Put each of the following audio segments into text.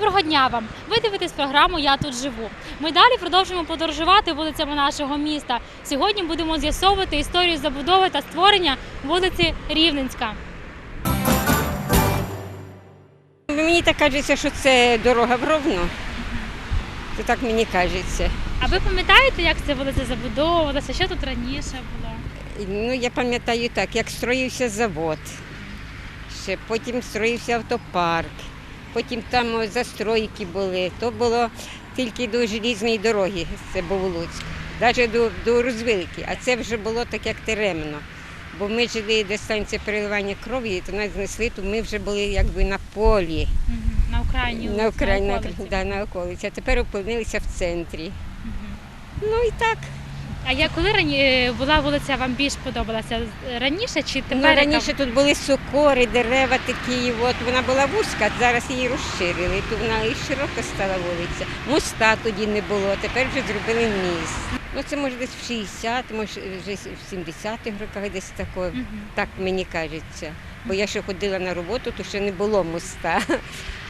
Доброго дня вам! Ви дивитесь програму Я тут живу. Ми далі продовжуємо подорожувати вулицями нашого міста. Сьогодні будемо з'ясовувати історію забудови та створення вулиці Рівненська. Мені так кажеться, що це дорога в Ровно. Це так мені кажеться. А ви пам'ятаєте, як ця вулиця забудовувалася? Що тут раніше було? Ну, я пам'ятаю так, як строївся завод, ще потім строївся автопарк, потім там застройки були. То було тільки до желізної дороги, це був Луцьк, навіть до, до розвилки, а це вже було так, як теремно. Бо ми жили, де станція переливання крові, то нас знесли, то ми вже були якби на полі, На Україні. на Україні, на, околиці. да, на околиці, а тепер опинилися в центрі. Ну і так. А я коли рані... була вулиця вам більш подобалася? Раніше чи тепер? Ну, яка? раніше тут були сокори, дерева такі. От вона була вузька, зараз її розширили. То вона і широка стала вулиця. Моста тоді не було, тепер вже зробили міст. Ну це може десь в 60, може вже в 70-х роках десь такого. Мгм. Так мені кажеться. Бо я ще ходила на роботу, то ще не було моста.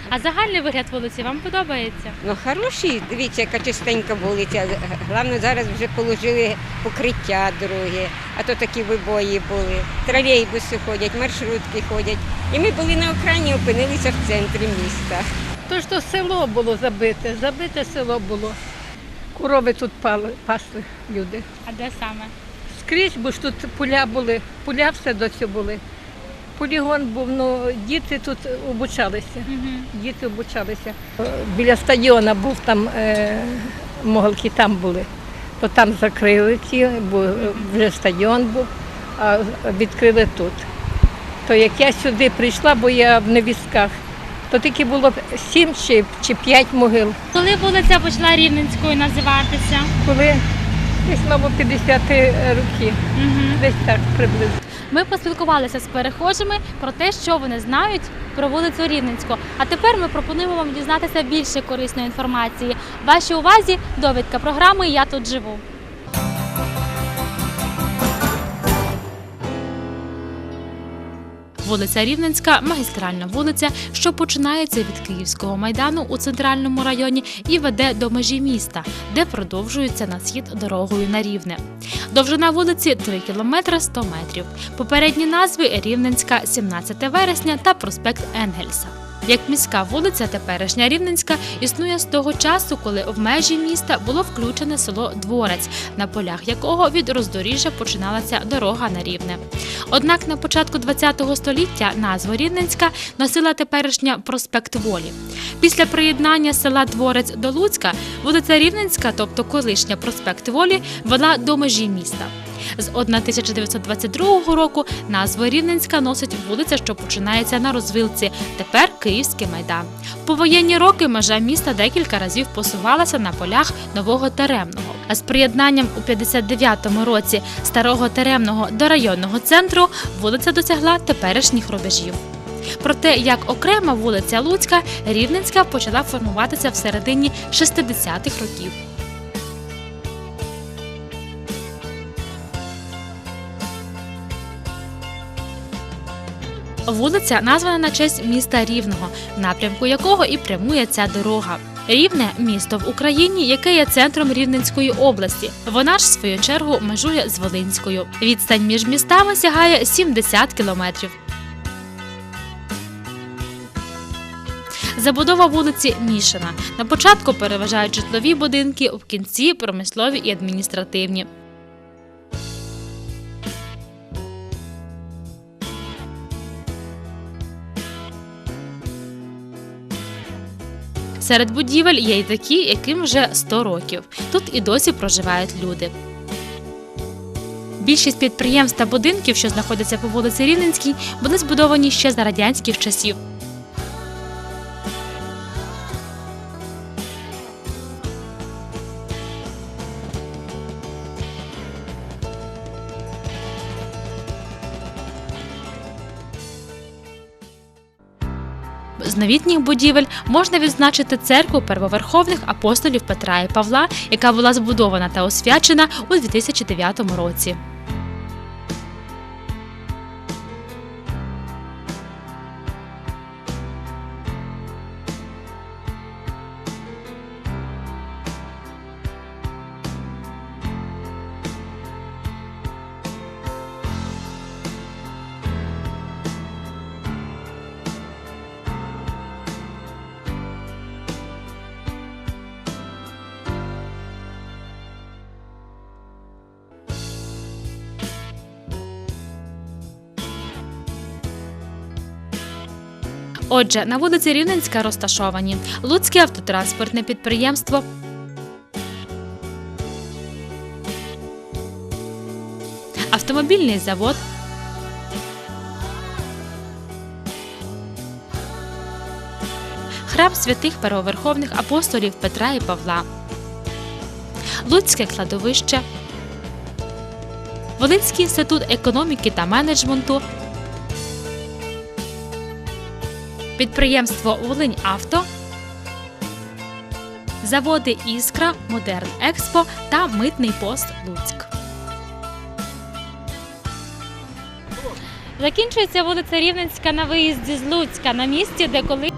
А загальний вигляд вулиці вам подобається? Ну хороші, дивіться, яка чистенька вулиця. Головне, зараз вже положили покриття дороги, а то такі вибої були. Тролейбуси ходять, маршрутки ходять. І ми були на окраїні, опинилися в центрі міста. То ж то село було забите, забите село було. Корови тут пали, пасли люди. А де саме? Скрізь, бо ж тут поля були, поля все досі були. Полігон був, ну діти тут обучалися. Діти обучалися. Біля стадіона був там е, моголки там були. То там закрили ті, бо вже стадіон був, а відкрили тут. То як я сюди прийшла, бо я в невістках, то тільки було сім чи, чи п'ять могил. Коли вулиця почала Рівненською називатися? Коли десь, мабуть, 50 років, Мгм. десь так приблизно. Ми поспілкувалися з перехожими про те, що вони знають про вулицю Рівненську. А тепер ми пропонуємо вам дізнатися більше корисної інформації. Вашій увазі довідка програми Я тут живу. Вулиця Рівненська магістральна вулиця, що починається від Київського майдану у центральному районі і веде до межі міста, де продовжується на схід дорогою на Рівне. Довжина вулиці 3 км 100 метрів. Попередні назви Рівненська, 17 вересня та проспект Енгельса. Як міська вулиця, теперішня Рівненська існує з того часу, коли в межі міста було включене село Дворець, на полях якого від роздоріжжя починалася дорога на Рівне. Однак на початку ХХ століття назву Рівненська носила теперішня проспект Волі. Після приєднання села Дворець до Луцька вулиця Рівненська, тобто колишня проспект Волі, вела до межі міста. З 1922 року назву Рівненська носить вулиця, що починається на розвилці, тепер Київський майдан. В повоєнні роки межа міста декілька разів посувалася на полях нового Теремного. А з приєднанням у 59-му році старого Теремного до районного центру вулиця досягла теперішніх рубежів. Про те, як окрема вулиця Луцька, Рівненська почала формуватися в середині 60-х років. Вулиця названа на честь міста Рівного, в напрямку якого і прямує ця дорога. Рівне місто в Україні, яке є центром Рівненської області. Вона ж, в свою чергу, межує з Волинською. Відстань між містами сягає 70 кілометрів. Забудова вулиці мішана. На початку переважають житлові будинки, в кінці промислові і адміністративні. Серед будівель є й такі, яким вже 100 років. Тут і досі проживають люди. Більшість підприємств та будинків, що знаходяться по вулиці Рівненській, були збудовані ще за радянських часів. З новітніх будівель можна відзначити церкву первоверховних апостолів Петра і Павла, яка була збудована та освячена у 2009 році. Отже, на вулиці Рівненська розташовані Луцьке автотранспортне підприємство. Автомобільний завод. Храм святих первоверховних апостолів Петра і Павла. Луцьке кладовище. Волинський інститут економіки та менеджменту. Підприємство Волинь Авто. Заводи Іскра, Модерн Експо та Митний пост Луцьк. Закінчується вулиця Рівненська на виїзді з Луцька на місці, де коли